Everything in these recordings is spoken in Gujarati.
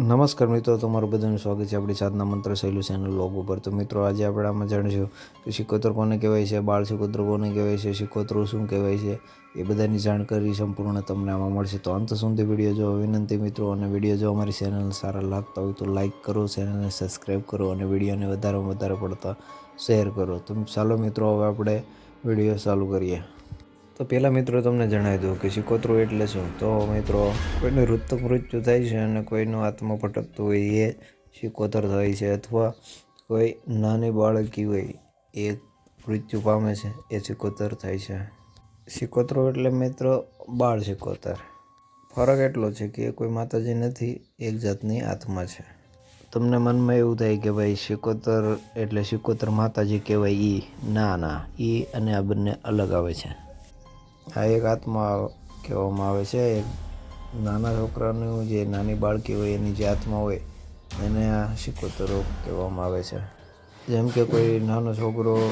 નમસ્કાર મિત્રો, તમારું બધાનું સ્વાગત છે આપણી સાધના મંત્ર સહેલું ચેનલ લોગ ઉપર. તો મિત્રો, આજે આપણે આમાં જાણીશું કે શિકોતર કોને કહેવાય છે, બાળ શિકોતર કોને કહેવાય છે શિકોતરો શું કહેવાય છે, એ બધાની જાણકારી સંપૂર્ણ તમને આમાં મળશે. તો અંત સુધી વીડિયો જો વિનંતી મિત્રો, અને વીડિયો જો અમારી ચેનલ સારા લાગતા હોય તો લાઇક કરો ચેનલને સબસ્ક્રાઈબ કરો, અને વિડીયોને વધારેમાં વધારે પડતા શેર કરો. તો ચાલો મિત્રો, હવે આપણે વીડિયો ચાલુ કરીએ. તો પહેલાં મિત્રો તમને જણાવી દઉં કે શિકોતરું એટલે શું? તો મિત્રો, કોઈનું ઋતુક મૃત્યુ થાય છે અને કોઈનું આત્મા ભટકતું હોય એ સિકોતર થાય છે અથવા કોઈ નાની બાળકી હોય એ મૃત્યુ પામે છે, એ સિકોતર થાય છે. શિકોતરો એટલે મિત્રો બાળ શિકોતર. ફરક એટલો છે કે કોઈ માતાજી નથી, એક જાતની આત્મા છે. તમને મનમાં એવું થાય કે ભાઈ શિકોતર એટલે શિકોતર માતાજી કહેવાય એ ના ના એ અને આ બંને અલગ આવે છે. આ એક આત્મા કહેવામાં આવે છે. નાના છોકરાનું જે નાની બાળકી હોય, એની જે આત્મા હોય, એને આ સિકોતરો કહેવામાં આવે છે. જેમ કે કોઈ નાનો છોકરો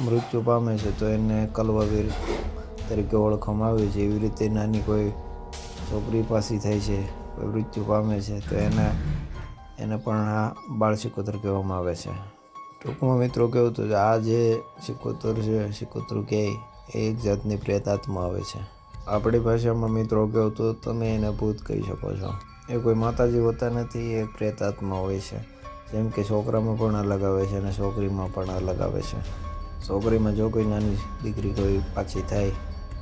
મૃત્યુ પામે છે, તો એને કલવાવીર તરીકે ઓળખવામાં આવે છે. એવી રીતે નાની કોઈ છોકરી પાસી થાય છે, કોઈ મૃત્યુ પામે છે, તો એને એને પણ આ બાળ શિકોતર કહેવામાં આવે છે. ટૂંકમાં મિત્રો કહેવું તો આ જે શિકોતર છે શિકોતર એ એક જાતની પ્રેતાત્મા આવે છે. આપણી ભાષામાં મિત્રો કહો તો તમે એને ભૂત કહી શકો છો. એ કોઈ માતાજી હોતા નથી, એ પ્રેતાત્મા હોય છે. જેમ કે છોકરામાં પણ અલગ આવે છે અને છોકરીમાં પણ અલગ આવે છે. છોકરીમાં જો કોઈ નાની દીકરી કોઈ પાછી થાય,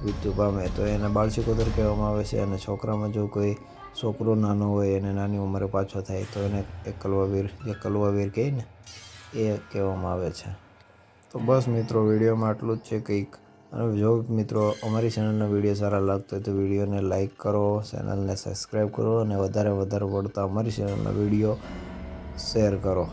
મૃત્યુ પામે, તો એને બાળ કહેવામાં આવે છે અને છોકરામાં જો કોઈ છોકરો નાનો હોય અને નાની ઉંમરે પાછો થાય, તો એને એકલવાવીર કલવાવીર જે કલવાવીર કહે ને એ કહેવામાં આવે છે. તો બસ મિત્રો, વિડીયોમાં આટલું જ છે, કંઈક અને જો મિત્રો અમારી ચેનલનો વીડિયો સારા લાગતો હોય તો વિડીયોને લાઇક કરો ચેનલને સબસ્ક્રાઈબ કરો અને વધારે વધારે પડતા અમારી ચેનલનો વીડિયો શેર કરો.